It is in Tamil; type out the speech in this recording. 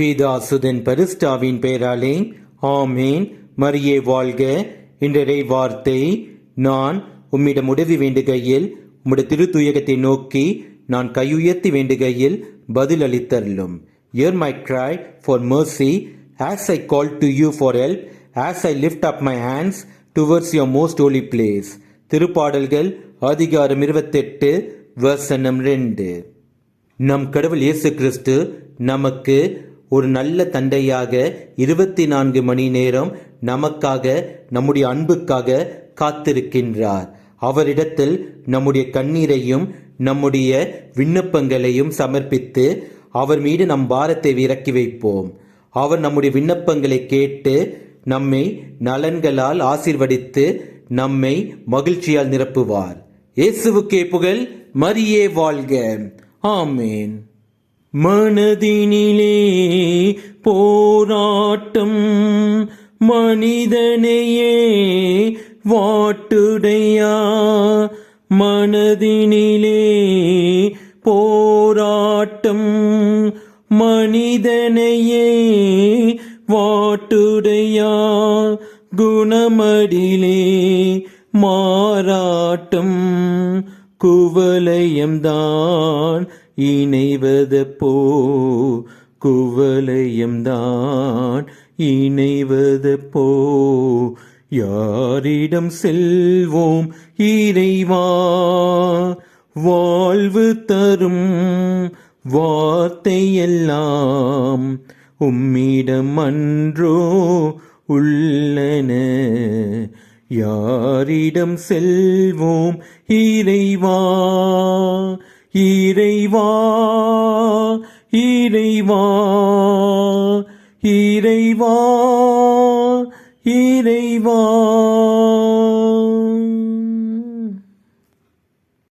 பீதாசுதன் பரிஸ்டாவின் பெயராலே ஆமேன். மரியே வாழ்க. இன்றரை வார்த்தை நான் உம்மிடம் உதவி வேண்டுகையில் உம்முடைய திருத்துயகத்தை நோக்கி நான் கையுயர்த்தி வேண்டுகையில் பதில் அளித்தருளும். Hear my cry for mercy as I call to you for help as I lift up my hands towards your most holy place திருப்பாடல்கள் அதிகாரம் இருபத்தெட்டு வசனம் ரெண்டு. நம் கடவுள் இயேசு கிறிஸ்து நமக்கு ஒரு நல்ல தந்தையாக இருபத்தி நான்கு மணி நேரம் நமக்காக நம்முடைய அன்புக்காக காத்திருக்கின்றார். அவரிடத்தில் நம்முடைய கண்ணீரையும் நம்முடைய விண்ணப்பங்களையும் சமர்ப்பித்து அவர் மீது நம் பாரத்தை இறக்கி வைப்போம். அவர் நம்முடைய விண்ணப்பங்களை கேட்டு நம்மை நலன்களால் ஆசீர்வதித்து நம்மை மகிழ்ச்சியால் நிரப்புவார். இயேசுவுக்கே புகழ் மரியே வாழ்க. ஆமேன். மனதினிலே போராட்டம் மனிதனையே வாட்டுடையா? மனதினிலே போராட்டம் மனிதனையே வாட்டுடையா? குணமடிலே மாறாட்டம் குவலயம்தான் இணைவது போ. குவலயம்தான் இணைவது போ. யாரிடம் செல்வோம் இறைவா? வாழ்வு தரும் வார்த்தையெல்லாம் உம்மிடம் அன்றோ உள்ளன. யாரிடம் செல்வோம்? இறைவா இறைவா இறைவா இறைவா இறைவா.